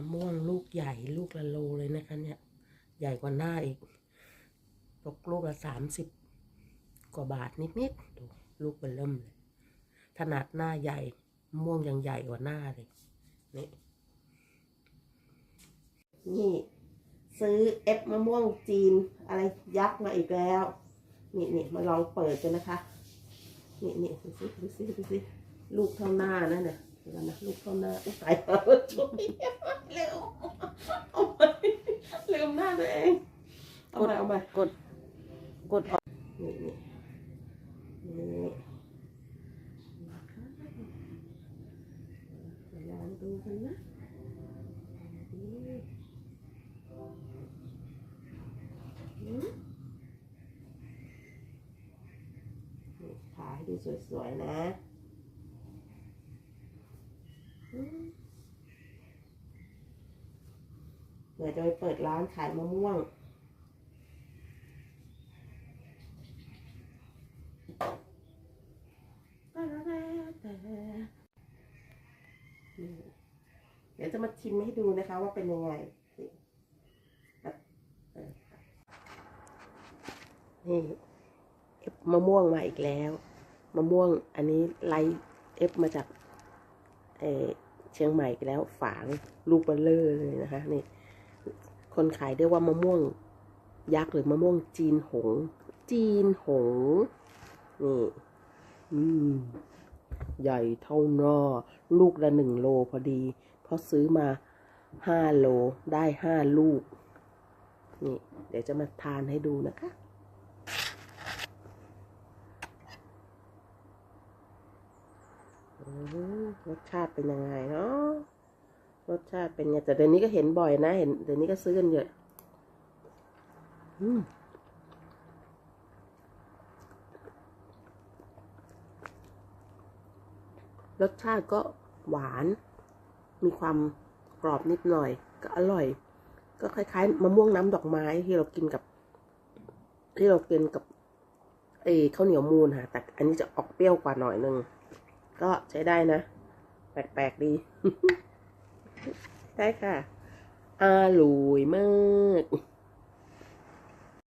ะม่วงลูกใหญ่ลูกละโลเลยนะคะเนี่ย ใหญ่กว่าหน้าอีก ตกลูกละสามสิบกว่าบาทนิดๆดูลูกเบลเริ่มเลย ขนาดหน้าใหญ่มะม่วงยังใหญ่กว่าหน้าเลย นี่ นี่ซื้อเอฟมะม่วงจีน อะไรยักษ์มาอีกแล้ว นี่นี่มาลองเปิดกันนะคะ นี่นี่ดูสิดูสิดูสิลูกเท่าหน้านั่นน่ะเดี๋ยวก่อนนะลูกเท่าหน้าอุ๊ยตายแล้วช่วยเร็วเอาไปลืมหน้าตัวเอง เอาไปเอาไปกด กดออกนี่นี่นี่นะคะมาลองดูกันนะนี่อืมนี่ถ่ายให้ดูสวยๆนะอืมเดี๋ยวจะไปเปิดร้านขายมะม่วง นี่เดี๋ยวจะมาชิมให้ดูนะคะว่าเป็นยังไงนี่เอฟมะม่วงมาอีกแล้วมะม่วงอันนี้ไลท์เอฟมาจากเอเชียงใหม่อีกแล้วฝางลูกเบลเลอร์เลยนะคะนี่คนขายเรียกว่ามะม่วงยักษ์หรือมะม่วงจีนหง จีนหงนี่อืมใหญ่เท่าหน้าลูกละหนึ่งโลพอดี เพราซื้อมาห้าโลได้ห้าลูก นี่ เดี๋ยวจะมาทานให้ดูนะคะ รสชาติเป็นยังไงเนาะ รสชาติเป็นไงแต่เดี๋ยวนี้ก็เห็นบ่อยนะ เห็น เดี๋ยวนี้ก็ซื้อกันเยอะ อืมรสชาติก็หวาน มีความกรอบนิดหน่อย ก็อร่อย ก็คล้ายๆมะม่วงน้ำดอกไม้ที่เรากินกับ ที่เรากินกับไอ้ข้าวเหนียวมูนค่ะ แต่อันนี้จะออกเปรี้ยวกว่าหน่อยนึง ก็ใช้ได้นะ แปลกๆดี ได้ค่ะอร่อยมาก